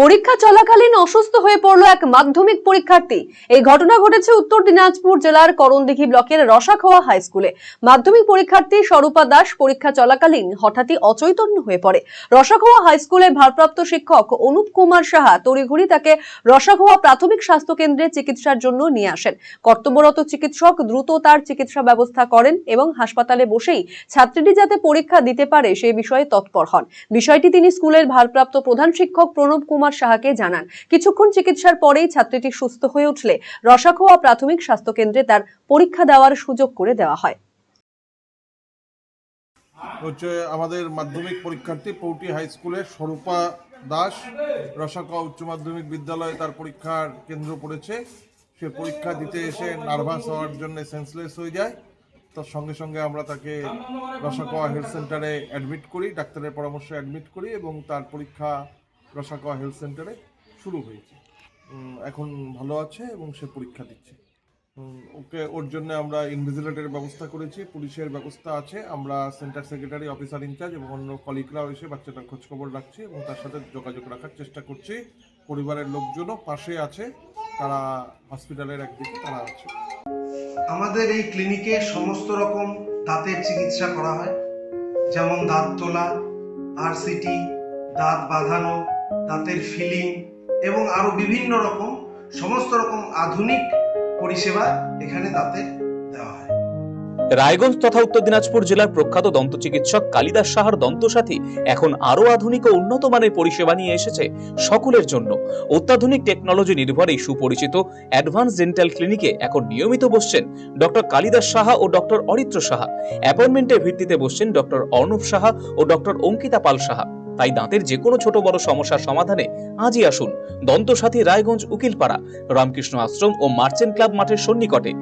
পরীক্ষা চলাকালীন অসুস্থ হয়ে পড়ল এক মাধ্যমিক পরীক্ষার্থী। এই ঘটনা ঘটেছে উত্তর দিনাজপুর জেলার করণদিঘি ব্লকের রসাখোয়া হাই স্কুলে। মাধ্যমিক পরীক্ষার্থী স্বরূপা দাস পরীক্ষা চলাকালীন হঠাৎই অচৈতন্য হয়ে পড়ে। রসাখোয়া হাই স্কুলের ভারপ্রাপ্ত শিক্ষক অনুপ কুমার সাহা তড়িঘড়ি তাকে রসাখোয়া প্রাথমিক স্বাস্থ্য কেন্দ্রে চিকিৎসার জন্য নিয়ে আসেন। কর্তব্যরত চিকিৎসক দ্রুত তার চিকিৎসা ব্যবস্থা করেন এবং হাসপাতালে বসেই ছাত্রীটি যাতে পরীক্ষা দিতে পারে সে বিষয়ে তৎপর হন। বিষয়টি তিনি স্কুলের ভারপ্রাপ্ত প্রধান শিক্ষক প্রণব কুমার সাহাকে জানান। কিছুক্ষণ চিকিৎসার পরেই ছাত্রীটি সুস্থ হয়ে উঠলে রসাখোয়া প্রাথমিক স্বাস্থ্য কেন্দ্রে তার পরীক্ষা দেওয়ার সুযোগ করে দেওয়া হয়। হচ্ছে আমাদের মাধ্যমিক পরীক্ষার্থী পৌটি হাই স্কুলের স্বরূপা দাস। রসাকা উচ্চ মাধ্যমিক বিদ্যালয়ে তার পরীক্ষার কেন্দ্র পড়েছে। সে পরীক্ষা দিতে এসে নার্ভাস হওয়ার জন্য সেন্সলেস হয়ে যায়। তার সঙ্গে সঙ্গে আমরা তাকে রসাকা হেলথ সেন্টারে অ্যাডমিট করি, ডাক্তারের পরামর্শে অ্যাডমিট করি এবং তার পরীক্ষা রসাকা হেলথ সেন্টারে শুরু হয়েছে। এখন ভালো আছে এবং সে পরীক্ষা দিচ্ছে। ওকে, ওর জন্য আমরা ইনভিজিলেটের ব্যবস্থা করেছি, পুলিশের ব্যবস্থা আছে। আমরা সেন্টার সেক্রেটারি অফিসার ইনচার্জ এবং অন্য কলিগরাও এসে বাচ্চাটার খোঁজখবর রাখছি এবং তার সাথে যোগাযোগ রাখার চেষ্টা করছি। পরিবারের লোকজনও পাশে আছে, তারা হসপিটালের একদিকে তারা আছে। আমাদের এই ক্লিনিকে সমস্ত রকম দাঁতের চিকিৎসা করা হয়। যেমন দাঁত তোলা আরসিটি দাঁত বাঁধানো দাঁতের ফিলিং এবং আরও বিভিন্ন রকম, সমস্ত রকম আধুনিক পরিষেবা এখানে দাঁতের দেওয়া হয়। রায়গঞ্জ তথা উত্তর দিনাজপুর জেলার প্রখ্যাত দন্ত চিকিৎসক কালিদাস সাহার দন্তসাথী এখন আরও আধুনিক ও উন্নত মানের পরিষেবা নিয়ে এসেছে সকলের জন্য। অত্যাধুনিক টেকনোলজি নির্ভর এই সুপরিচিত অ্যাডভান্স ডেন্টাল ক্লিনিকে এখন নিয়মিত বসছেন ডক্টর কালিদাস সাহা ও ডক্টর অরিত্র সাহা। অ্যাপয়েন্টমেন্টের ভিত্তিতে বসছেন ডক্টর অর্ণব সাহা ও ডক্টর অঙ্কিতা পাল সাহা। তাই দাঁতের যে কোনো ছোট বড় সমস্যার সমাধানে আজই আসুন। দন্তসাথী রায়গঞ্জ উকিলপাড়া। রামকৃষ্ণ আশ্রম ও মার্চেন্ট ক্লাব মাঠের সন্নিকটে।